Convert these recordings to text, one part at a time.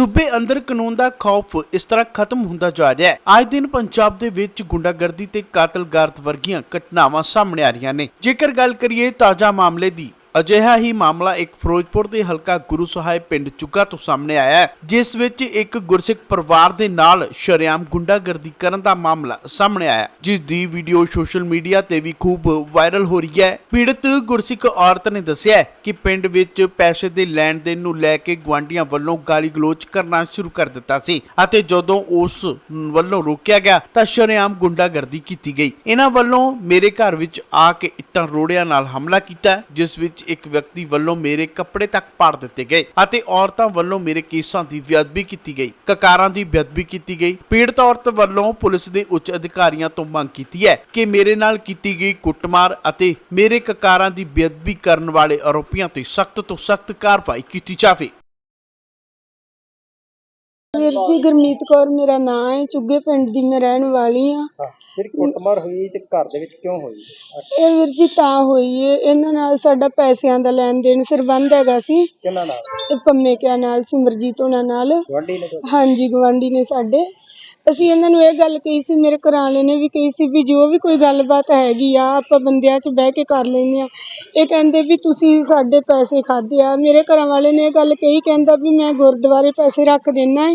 ਸੂਬੇ ਅੰਦਰ ਕਾਨੂੰਨ ਦਾ ਖੌਫ ਇਸ ਤਰ੍ਹਾਂ ਖਤਮ ਹੁੰਦਾ ਜਾ ਰਿਹਾ ਹੈ। ਅੱਜ ਦਿਨ ਪੰਜਾਬ ਦੇ ਵਿੱਚ ਗੁੰਡਾਗਰਦੀ ਤੇ ਕਾਤਲਗਾਰਤ ਵਰਗੀਆਂ ਘਟਨਾਵਾਂ ਸਾਹਮਣੇ ਆ ਰਹੀਆਂ ਨੇ। ਜੇਕਰ ਗੱਲ ਕਰੀਏ ਤਾਜ਼ਾ ਮਾਮਲੇ ਦੀ ਅਜਿਹਾ ਹੀ ਮਾਮਲਾ ਇੱਕ ਫਿਰੋਜ਼ਪੁਰ ਦੇ ਹਲਕਾ ਗੁਰੂ ਸਾਹਿਬ ਪਿੰਡ ਚੁੱਗਾ ਤੋਂ ਸਾਹਮਣੇ ਆਇਆ ਹੈ, ਜਿਸ ਵਿੱਚ ਇੱਕ ਗੁਰਸਿੱਖ ਪਰਿਵਾਰ ਦੇ ਨਾਲ ਸ਼ਰੇਆਮ ਗੁੰਡਾਗਰਦੀ ਕਰਨ ਦਾ ਮਾਮਲਾ ਸਾਹਮਣੇ ਆਇਆ ਜਿਸ ਦੀ ਵੀਡੀਓ ਸੋਸ਼ਲ ਮੀਡੀਆ ਤੇ ਵੀ ਖੂਬ ਵਾਇਰਲ ਹੋ ਰਹੀ ਹੈ। ਪੀੜਤ ਗੁਰਸਿੱਖ ਔਰਤ ਨੇ ਦੱਸਿਆ ਕਿ ਪਿੰਡ ਵਿੱਚ ਪੈਸੇ ਦੇ ਲੈਣ ਦੇਣ ਨੂੰ ਲੈ ਕੇ ਗੁਆਂਢੀਆਂ ਵੱਲੋਂ ਗਾਲੀ ਗਲੋਚ ਕਰਨਾ ਸ਼ੁਰੂ ਕਰ ਦਿੱਤਾ ਸੀ ਅਤੇ ਜਦੋਂ ਉਸ ਵੱਲੋਂ ਰੋਕਿਆ ਗਿਆ ਤਾਂ ਸ਼ਰੇਆਮ ਗੁੰਡਾਗਰਦੀ ਕੀਤੀ ਗਈ। ਇਹਨਾਂ ਵੱਲੋਂ ਮੇਰੇ ਘਰ ਵਿੱਚ ਆ ਕੇ ਇੱਟਾਂ ਰੋੜਿਆਂ ਨਾਲ ਹਮਲਾ ਕੀਤਾ, ਜਿਸ ਵਿੱਚ ਇੱਕ ਵਿਅਕਤੀ ਵੱਲੋਂ ਮੇਰੇ ਕੱਪੜੇ ਤੱਕ ਪਾੜ ਦਿੱਤੇ ਗਏ ਅਤੇ ਔਰਤਾਂ ਵੱਲੋਂ ਮੇਰੇ ਕੇਸਾਂ ਦੀ ਬੇਅਦਬੀ ਕੀਤੀ ਗਈ, ਕਕਾਰਾਂ ਦੀ ਬੇਅਦਬੀ ਕੀਤੀ ਗਈ। ਪੀੜਤ ਔਰਤ ਵੱਲੋਂ ਪੁਲਿਸ ਦੇ ਉੱਚ ਅਧਿਕਾਰੀਆਂ ਤੋਂ ਮੰਗ ਕੀਤੀ ਹੈ ਕਿ ਮੇਰੇ ਨਾਲ ਕੀਤੀ ਗਈ ਕੁੱਟਮਾਰ ਅਤੇ ਮੇਰੇ ਕਕਾਰਾਂ ਦੀ ਬੇਅਦਬੀ ਕਰਨ ਵਾਲੇ ਆਰੋਪੀਆਂ ਤੇ ਸਖਤ ਤੋਂ ਸਖਤ ਕਾਰਵਾਈ ਕੀਤੀ ਜਾਵੇ। ਵੀਰ ਜੀ ਗੁਰਮੀਤ ਕੌਰ ਮੇਰਾ ਨਾਮ ਹੈ ਚੁੱਗੇ ਪਿੰਡ ਦੀ ਮੈਂ ਰਹਿਣ ਵਾਲੀ ਆ ਫਿਰ ਕੁੱਟਮਾਰ ਹੋਈ ਤੇ ਘਰ ਦੇ ਵਿੱਚ ਕਿਉਂ ਹੋਈ? ਇਹ ਵੀਰ ਜੀ ਤਾਂ ਹੋਈ ਏ ਇਹਨਾਂ ਨਾਲ ਸਾਡਾ ਪੈਸਿਆਂ ਦਾ ਲੈਣ ਦੇਣ ਸਰਬੰਧ ਹੈਗਾ ਸੀ। ਕਿਹਨਾਂ ਨਾਲ? ਇਹ ਪੰਮੇ ਕਿਆ ਨਾਲ ਸਿਮਰਜੀਤ ਉਹਨਾਂ ਨਾਲ। ਗੁਆਂਢੀ ਨੇ ਹਾਂਜੀ ਗਵਾਂਢੀ ਨੇ ਸਾਡੇ। ਅਸੀਂ ਇਹਨਾਂ ਨੂੰ ਇਹ ਗੱਲ ਕਹੀ ਸੀ, ਮੇਰੇ ਘਰ ਵਾਲੇ ਨੇ ਵੀ ਕਹੀ ਸੀ ਵੀ ਜੋ ਵੀ ਕੋਈ ਗੱਲਬਾਤ ਹੈਗੀ ਆ, ਆਪਾਂ ਬੰਦਿਆਂ 'ਚ ਬਹਿ ਕੇ ਕਰ ਲੈਂਦੇ ਆ। ਇਹ ਕਹਿੰਦੇ ਵੀ ਤੁਸੀਂ ਸਾਡੇ ਪੈਸੇ ਖਾਦੇ ਆ। ਮੇਰੇ ਘਰ ਵਾਲੇ ਨੇ ਇਹ ਗੱਲ ਕਹੀ, ਕਹਿੰਦਾ ਵੀ ਮੈਂ ਗੁਰਦੁਆਰੇ ਪੈਸੇ ਰੱਖ ਦੇਣਾ ਹੈ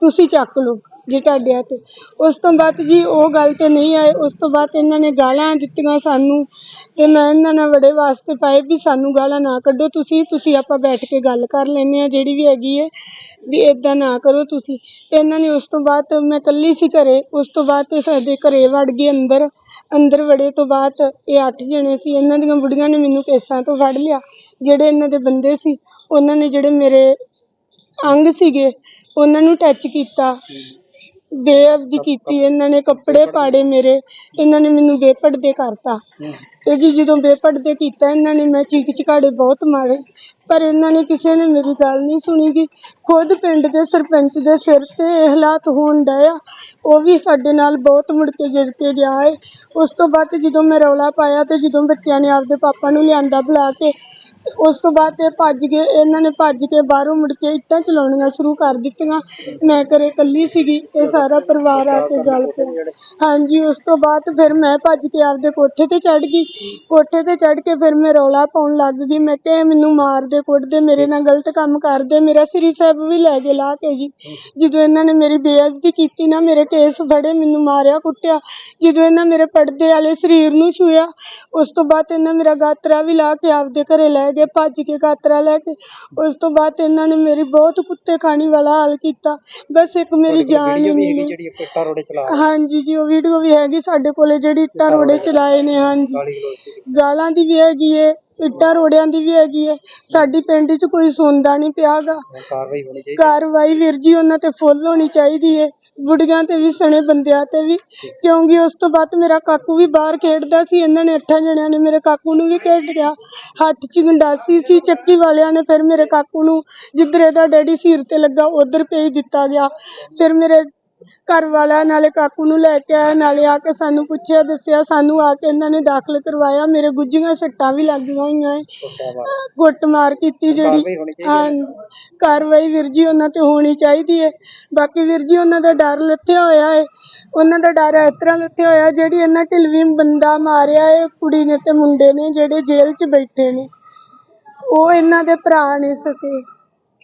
ਤੁਸੀਂ ਚੱਕ ਲਓ। ਜੇ, ਤੁਹਾਡੇ 'ਤੇ ਉਸ ਤੋਂ ਬਾਅਦ ਜੀ, ਉਹ ਗੱਲ ਤੇ ਨਹੀਂ ਆਏ। ਉਸ ਤੋਂ ਬਾਅਦ ਇਹਨਾਂ ਨੇ ਗਾਲਾਂ ਦਿੱਤੀਆਂ ਸਾਨੂੰ ਤੇ ਮੈਂ ਇਹਨਾਂ ਨਾਲ ਬੜੇ ਵਾਸਤੇ ਪਾਏ ਵੀ ਸਾਨੂੰ ਗਾਲਾਂ ਨਾ ਕੱਢੋ। ਤੁਸੀਂ ਤੁਸੀਂ ਆਪਾਂ ਬੈਠ ਕੇ ਗੱਲ ਕਰ ਲੈਂਦੇ ਆ ਜਿਹੜੀ ਵੀ ਹੈਗੀ ਹੈ, ਵੀ ਇਦਾਂ ਨਾ ਕਰੋ ਤੁਸੀਂ। ਇਹਨਾਂ ਨੇ ਉਸ ਤੋਂ ਬਾਅਦ ਮੈਂ ਇਕੱਲੀ ਸੀ ਘਰੇ। ਉਸ ਤੋਂ ਬਾਅਦ ਤੇ ਸਾਡੇ ਘਰੇ ਵੜ ਗਏ ਅੰਦਰ। ਅੰਦਰ ਵੜੇ ਤੋਂ ਬਾਅਦ ਇਹ ਅੱਠ ਜਣੇ ਸੀ। ਇਹਨਾਂ ਦੀਆਂ ਬੁੜੀਆਂ ਨੇ ਮੈਨੂੰ ਕੇਸਾਂ ਤੋਂ ਫੜ ਲਿਆ। ਜਿਹੜੇ ਇਹਨਾਂ ਦੇ ਬੰਦੇ ਸੀ, ਉਹਨਾਂ ਨੇ ਜਿਹੜੇ ਮੇਰੇ ਅੰਗ ਸੀਗੇ, ਉਹਨਾਂ ਨੂੰ ਟੱਚ ਕੀਤਾ। ਬੇਅਦਬੀ ਕੀਤੀ, ਇਹਨਾਂ ਨੇ ਕੱਪੜੇ ਪਾੜੇ ਮੇਰੇ, ਇਹਨਾਂ ਨੇ ਮੈਨੂੰ ਬੇਪਰਦੇ ਕਰਤਾ। ਤੇ ਜੀ ਜਦੋਂ ਬੇਪਰਦੇ ਕੀਤਾ, ਇਹਨਾਂ ਨੇ ਮੈਂ ਚੀਕ ਚਿਹਾੜੇ ਬਹੁਤ ਮਾਰੇ, ਪਰ ਇਹਨਾਂ ਨੇ ਕਿਸੇ ਨੇ ਮੇਰੀ ਗੱਲ ਨਹੀਂ ਸੁਣੀ ਖੁਦ ਪਿੰਡ ਦੇ ਸਰਪੰਚ ਦੇ ਸਿਰ ਤੇ ਇਹ ਹਾਲਾਤ ਹੋਣ ਡਏ ਉਹ ਵੀ ਸਾਡੇ ਨਾਲ ਬਹੁਤ ਮੁੜ ਕੇ ਜਿੱਦ ਕੇ ਗਿਆ ਹੈ ਉਸ ਤੋਂ ਬਾਅਦ ਜਦੋਂ ਮੈਂ ਰੌਲਾ ਪਾਇਆ ਤੇ ਜਦੋਂ ਬੱਚਿਆਂ ਨੇ ਆਪਦੇ ਪਾਪਾ ਨੂੰ ਲਿਆਂਦਾ ਬੁਲਾ ਕੇ ਉਸ ਤੋਂ ਬਾਅਦ ਇਹ ਭੱਜ ਗਏ ਇਹਨਾਂ ਨੇ ਭੱਜ ਕੇ ਬਾਹਰੋਂ ਮੁੜ ਕੇ ਇੱਟਾਂ ਚਲਾਉਣੀਆਂ ਸ਼ੁਰੂ ਕਰ ਦਿੱਤੀਆਂ। ਮੈਂ ਘਰੇ ਇਕੱਲੀ ਸੀਗੀ, ਇਹ ਸਾਰਾ ਪਰਿਵਾਰ ਆ ਕੇ ਗੱਲ ਪਿਆ। ਹਾਂਜੀ, ਉਸ ਤੋਂ ਬਾਅਦ ਫਿਰ ਮੈਂ ਭੱਜ ਕੇ ਆਪਦੇ ਕੋਠੇ ਤੇ ਚੜ ਗਈ। ਕੋਠੇ ਤੇ ਚੜ ਕੇ ਫਿਰ ਮੈਂ ਰੌਲਾ ਪਾਉਣ ਲੱਗ ਗਈ। ਮੈਂ ਕਿਹਾ, ਇਹ ਮੈਨੂੰ ਮਾਰਦੇ ਕੁੱਟਦੇ ਮੇਰੇ ਨਾਲ ਗਲਤ ਕੰਮ ਕਰਦੇ ਮੇਰਾ ਸ੍ਰੀ ਸਾਹਿਬ ਵੀ ਲੈ ਗਏ ਲਾ ਕੇ ਜੀ। ਜਦੋਂ ਇਹਨਾਂ ਨੇ ਮੇਰੀ ਬੇਇੱਜ਼ਤੀ ਕੀਤੀ ਨਾ, ਮੇਰੇ ਕੇਸ ਫੜੇ, ਮੈਨੂੰ ਮਾਰਿਆ, ਕੁੱਟਿਆ। ਜਦੋਂ ਇਹਨਾਂ ਮੇਰੇ ਪਰਦੇ ਵਾਲੇ ਸਰੀਰ ਨੂੰ ਛੂਇਆ ਉਸ ਤੋਂ ਬਾਅਦ ਇਹਨਾਂ ਮੇਰਾ ਗਾਤਰਾ ਵੀ ਲਾ ਕੇ ਆਪਦੇ ਘਰੇ ਲੈ ਗਏ ਭੱਜ ਕੇ ਗਾਤਰਾ ਲੈ ਕੇ ਉਸ ਤੋਂ ਬਾਅਦ ਇਹਨਾਂ ਨੇ ਮੇਰੀ ਬਹੁਤ ਕੁੱਤੇ ਖਾਣੀ ਵਾਲਾ ਹਾਲ ਕੀਤਾ। ਬਸ ਇੱਕ ਮੇਰੀ ਜਾਨ ਹੀ ਨਹੀਂ ਹੈਗੀ ਲਈ ਜਿਹੜੀ ਪਿੱਟਾ ਰੋੜੇ ਚਲਾ ਹਾਂਜੀ ਜੀ ਉਹ ਵੀਡੀਓ ਵੀ ਹੈਗੀ ਸਾਡੇ ਕੋਲੇ ਜਿਹੜੀ ਇੱਟਾਂ ਰੋੜੇ ਚਲਾਏ ਨੇ ਹਾਂਜੀ। ਗਾਲੀ ਗਲੋਚ ਦੀ। ਗਾਲਾਂ ਦੀ ਵੀ ਹੈਗੀ ਏ ਇੱਟਾਂ ਰੋੜਿਆਂ ਦੀ ਵੀ ਹੈਗੀ ਏ। ਸਾਡੀ ਪਿੰਡ 'ਚ ਕੋਈ ਸੁਣਦਾ ਨਹੀਂ ਪਿਆਗਾ। ਹੁਣ ਕਾਰਵਾਈ ਹੋਣੀ ਚਾਹੀਦੀ। ਕਾਰਵਾਈ ਵੀਰ ਜੀ ਉਹਨਾਂ ਤੇ ਫੁੱਲ ਹੋਣੀ ਚਾਹੀਦੀ ਏ। ਬੁੜੀਆਂ ਤੇ ਵੀ ਸਣੇ ਬੰਦਿਆਂ ਤੇ ਵੀ ਕਿਉਂਕਿ ਉਸ ਤੋਂ ਬਾਅਦ ਮੇਰਾ ਕਾਕੂ ਵੀ ਬਾਹਰ ਖੇਡਦਾ ਸੀ, ਇਹਨਾਂ ਨੇ ਅੱਠਾਂ ਜਣਿਆਂ ਨੇ ਮੇਰੇ ਕਾਕੂ ਨੂੰ ਵੀ ਖੇਡ ਲਿਆ। ਹੱਥ 'ਚ ਗੰਡਾਸੀ ਸੀ, ਚੱਕੀ ਵਾਲਿਆਂ ਨੇ ਫਿਰ ਮੇਰੇ ਕਾਕੂ ਨੂੰ ਜਿੱਧਰ ਇਹਦਾ ਡੈਡੀ ਸਿਰ ਤੇ ਲੱਗਾ, ਉਧਰ ਭੇਜ ਦਿੱਤਾ ਗਿਆ। ਫਿਰ ਮੇਰੇ ਘਰ ਵਾਲਾ ਨਾਲੇ ਕਾਕੂ ਨੂੰ ਲੈ ਕੇ ਆਇਆ ਨਾਲੇ ਆ ਕੇ ਸਾਨੂੰ ਪੁੱਛਿਆ ਦੱਸਿਆ ਸਾਨੂੰ ਆ ਕੇ ਇਹਨਾਂ ਨੇ ਦਾਖਲ ਕਰਵਾਇਆ। ਮੇਰੇ ਗੁੱਜੀਆਂ ਸੱਟਾਂ ਵੀ ਲੱਗੀਆਂ ਹੋਈਆਂ ਏ। ਕੁੱਟਮਾਰ ਕੀਤੀ ਜਿਹੜੀ ਹਾਂ। ਕਾਰਵਾਈ ਵੀਰ ਜੀ ਉਹਨਾਂ ਤੇ ਹੋਣੀ ਚਾਹੀਦੀ ਹੈ ਬਾਕੀ ਵੀਰ ਜੀ ਉਹਨਾਂ ਦਾ ਡਰ ਲੱਥਿਆ ਹੋਇਆ ਹੈ ਉਹਨਾਂ ਦਾ ਡਰ ਇਸ ਤਰ੍ਹਾਂ ਲੱਥਿਆ ਹੋਇਆ ਜਿਹੜੀ ਇਹਨਾਂ ਢਿਲਵੀ ਬੰਦਾ ਮਾਰਿਆ ਹੈ ਕੁੜੀ ਨੇ ਤੇ ਮੁੰਡੇ ਨੇ ਜਿਹੜੇ ਜੇਲ੍ਹ 'ਚ ਬੈਠੇ ਨੇ। ਉਹ ਇਹਨਾਂ ਦੇ ਭਰਾ ਨੇ ਸਕੇ।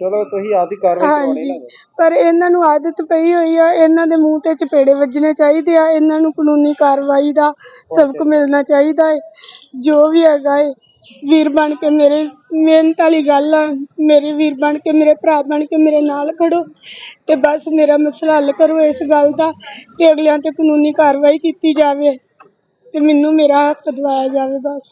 ਚਲੋ ਤੁਸੀਂ ਆਪਦੀ ਕਾਰਵਾਈ ਕਰਵਾਉਣੀ ਹਾਂਜੀ। ਪਰ ਇਹਨਾਂ ਨੂੰ ਆਦਤ ਪਈ ਹੋਈ ਆ ਇਹਨਾਂ ਦੇ ਮੂੰਹ ਤੇ ਚਪੇੜੇ ਵੱਜਣੇ ਚਾਹੀਦੇ ਆ ਇਹਨਾਂ ਨੂੰ ਕਾਨੂੰਨੀ ਕਾਰਵਾਈ ਦਾ ਸਬਕ ਮਿਲਣਾ ਚਾਹੀਦਾ ਹੈ ਜੋ ਵੀ ਹੈਗਾ ਹੈ ਵੀਰ ਬਣ ਕੇ ਮੇਰੇ ਮਿਹਨਤ ਵਾਲੀ ਗੱਲ ਆ ਮੇਰੇ ਵੀਰ ਬਣ ਕੇ ਮੇਰੇ ਭਰਾ ਬਣ ਕੇ ਮੇਰੇ ਨਾਲ ਖੜੋ ਤੇ ਬਸ ਮੇਰਾ ਮਸਲਾ ਹੱਲ ਕਰੋ ਇਸ ਗੱਲ ਦਾ ਤੇ ਅਗਲਿਆਂ ਤੇ ਕਾਨੂੰਨੀ ਕਾਰਵਾਈ ਕੀਤੀ ਜਾਵੇ ਤੇ ਮੈਨੂੰ ਮੇਰਾ ਹੱਕ ਦਿਵਾਇਆ ਜਾਵੇ ਬਸ।